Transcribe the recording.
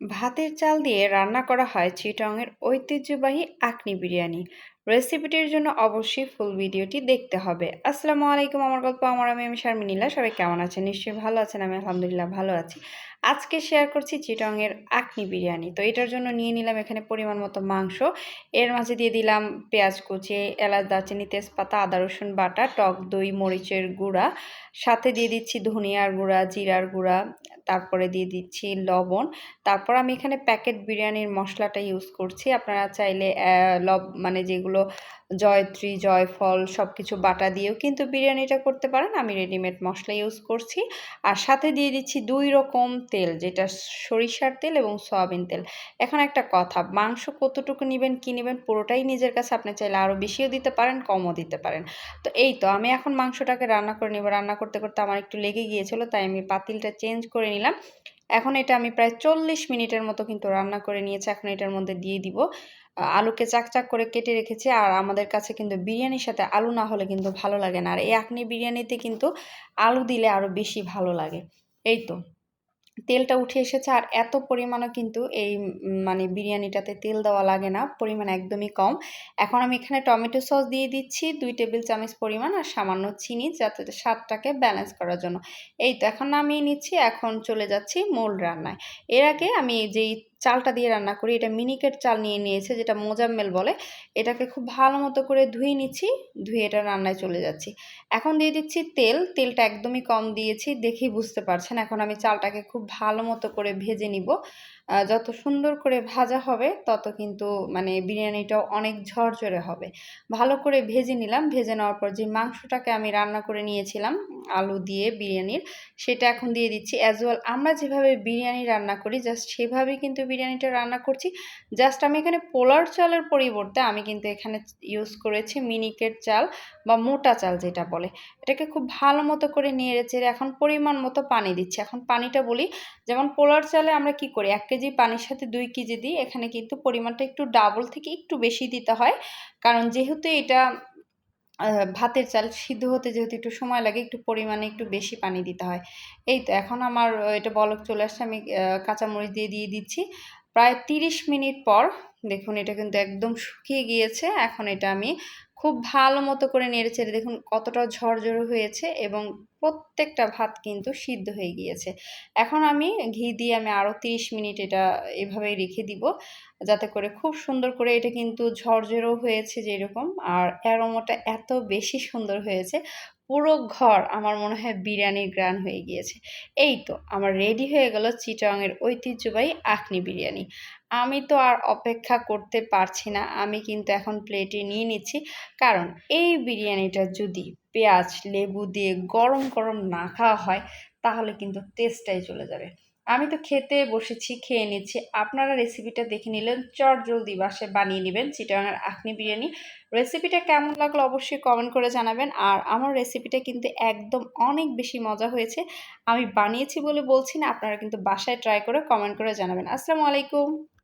ভাতের চাল দিয়ে রান্না করা হয় চিটংয়ের ঐতিহ্যবাহী আকনি বিরিয়ানি। রেসিপিটির জন্য অবশ্যই ফুল ভিডিওটি দেখতে হবে। আসসালামু আলাইকুম, আমার গল্প। আমার আমি আমি শারমিনীলা। সবাই কেমন আছেন? নিশ্চয়ই ভালো আছেন। আমি আলহামদুলিল্লাহ ভালো আছি। আজকে শেয়ার করছি চিটংয়ের আকনি বিরিয়ানি। তো এটার জন্য নিয়ে নিলাম এখানে পরিমাণ মতো মাংস। এর মাঝে দিয়ে দিলাম পেঁয়াজ কুচি, এলাচ, দারচিনি, তেজপাতা, আদা, রসুন বাটা, টক দই, মরিচের গুঁড়া। সাথে দিয়ে দিচ্ছি ধনিয়ার গুঁড়া, জিরার গুঁড়া তারপরে দিয়ে দিচ্ছি লবণ। তারপর আমি এখানে প্যাকেট বিরিয়ানির মশলাটা ইউজ করছি। আপনারা চাইলে লব মানে যেগুলো জয়ত্রী, জয়ফল সব কিছু বাটা দিয়েও কিন্তু বিরিয়ানিটা করতে পারেন। আমি রেডিমেড মশলা ইউজ করছি। আর সাথে দিয়ে দিচ্ছি দুই রকম তেল, যেটা সরিষার তেল এবং সয়াবিন তেল। এখন একটা কথা, মাংস কতটুকু নেবেন, কী নেবেন, পুরোটাই নিজের কাছে আপনি চাইলে আরও বেশিও দিতে পারেন, কমও দিতে পারেন। তো এই তো, আমি এখন মাংসটাকে রান্না করে নেব। রান্না করতে করতে আমার একটু লেগে গিয়েছিল, তাই আমি পাতিলটা চেঞ্জ করে নিলাম। এখন এটা আমি প্রায় চল্লিশ মিনিটের মতো কিন্তু রান্না করে নিয়েছি। এখন এটার মধ্যে দিয়ে দিব। আলুকে চাকচাক করে কেটে রেখেছি। আর আমাদের কাছে কিন্তু বিরিয়ানির সাথে আলু না হলে কিন্তু ভালো লাগে না। আর এই আখনি বিরিয়ানিতে কিন্তু আলু দিলে আরও বেশি ভালো লাগে। এই তো। তেলটা উঠে এসেছে আর এত পরিমাণও কিন্তু এই মানে বিরিয়ানিটাতে তেল দেওয়া লাগে না, পরিমাণ একদমই কম। এখন আমি এখানে টমেটো সস দিয়ে দিচ্ছি, দুই টেবিল চামচ পরিমাণ আর সামান্য চিনি যাতে স্বাদটাকে ব্যালেন্স করার জন্য। এই তো, এখন নামিয়ে নিচ্ছি, এখন চলে যাচ্ছি মূল রান্নায়। এর আগে আমি যেই চালটা দিয়ে রান্না করি। এটা মিনিকেট চাল নিয়ে নিয়েছে, যেটা মোজাম্মেল বলে। এটাকে খুব ভালো মতো করে ধুয়ে নিচ্ছি, ধুয়ে এটা রান্নায় চলে যাচ্ছি। এখন দিয়ে দিচ্ছি তেল। তেলটা একদমই কম দিয়েছি, দেখেই বুঝতে পারছেন। এখন আমি চালটাকে খুব ভালো মতো করে ভেজে নিব। যত সুন্দর করে ভাজা হবে, তত কিন্তু মানে বিরিয়ানিটাও অনেক ঝরঝরে হবে। ভালো করে ভেজে নিলাম। ভেজে নেওয়ার পর যে মাংসটাকে আমি রান্না করে নিয়েছিলাম, আলু দিয়ে বিরিয়ানির, সেটা এখন দিয়ে দিচ্ছি অ্যাজ ওয়েল আমরা যেভাবে বিরিয়ানি রান্না করি জাস্ট সেভাবেই কিন্তু বিরিয়ানিটা রান্না করছি। জাস্ট আমি এখানে পোলার চালের পরিবর্তে আমি কিন্তু এখানে ইউজ করেছি মিনিকেট চাল বা মোটা চাল যেটা বলে। এটাকে খুব ভালো মতো করে নিয়ে চেড়ে এখন পরিমাণ মতো পানি দিচ্ছি। এখন পানিটা বলি, যেমন পোলার চালে আমরা কি করি, এক কেজি পানির সাথে দুই কেজি দিই। এখানে কিন্তু পরিমাণটা একটু ডাবল থেকে একটু বেশি দিতে হয়। কারণ যেহেতু এটা ভাতের চাল সিদ্ধ হতে যেহেতু একটু সময় লাগে, একটু পরিমাণে একটু বেশি পানি দিতে হয়। এই তো এখন আমার এটা বলক চলে আসছে, আমি কাঁচামরিচ দিয়ে দিয়ে দিচ্ছি। প্রায় তিরিশ মিনিট পর, দেখুন এটা কিন্তু একদম শুকিয়ে গিয়েছে। এখন এটা আমি খুব ভালো মতো করে নেড়ে চেড়ে দেখুন কতটা ঝরঝরে হয়েছে এবং প্রত্যেকটা ভাত কিন্তু সিদ্ধ হয়ে গিয়েছে। এখন আমি ঘি দিয়ে আমি আরও তিরিশ মিনিট এটা এভাবেই রেখে দিব যাতে করে খুব সুন্দর করে এটা কিন্তু ঝরঝরও হয়েছে যেরকম আর অ্যারোমোটা এত বেশি সুন্দর হয়েছে পুরো ঘর আমার মনে হয় বিরিয়ানির গ্রান হয়ে গিয়েছে। এই তো আমার রেডি হয়ে গেল চিটাংয়ের ঐতিহ্যবাহী আখনি বিরিয়ানি। আমি তো আর অপেক্ষা করতে পারছি না। আমি কিন্তু এখন প্লেটে নিয়ে নিচ্ছি। কারণ এই বিরিয়ানিটা যদি পেঁয়াজ, লেবু দিয়ে গরম গরম না খাওয়া হয়, তাহলে কিন্তু টেস্টটাই চলে যাবে। আমি তো খেতে বসেছি, খেয়ে নিচ্ছি। আপনারা রেসিপিটা দেখে নিলেন, চট জলদি বাসে বানিয়ে নেবেন চিটাগাঙের আখনি বিরিয়ানি। রেসিপিটা কেমন লাগল অবশ্যই কমেন্ট করে জানাবেন। আর আমার রেসিপিটা কিন্তু একদম অনেক বেশি মজা হয়েছে। আমি বানিয়েছি বলে বলছি না, আপনারা কিন্তু বাসায় ট্রাই করে কমেন্ট করে জানাবেন। আসসালামু আলাইকুম।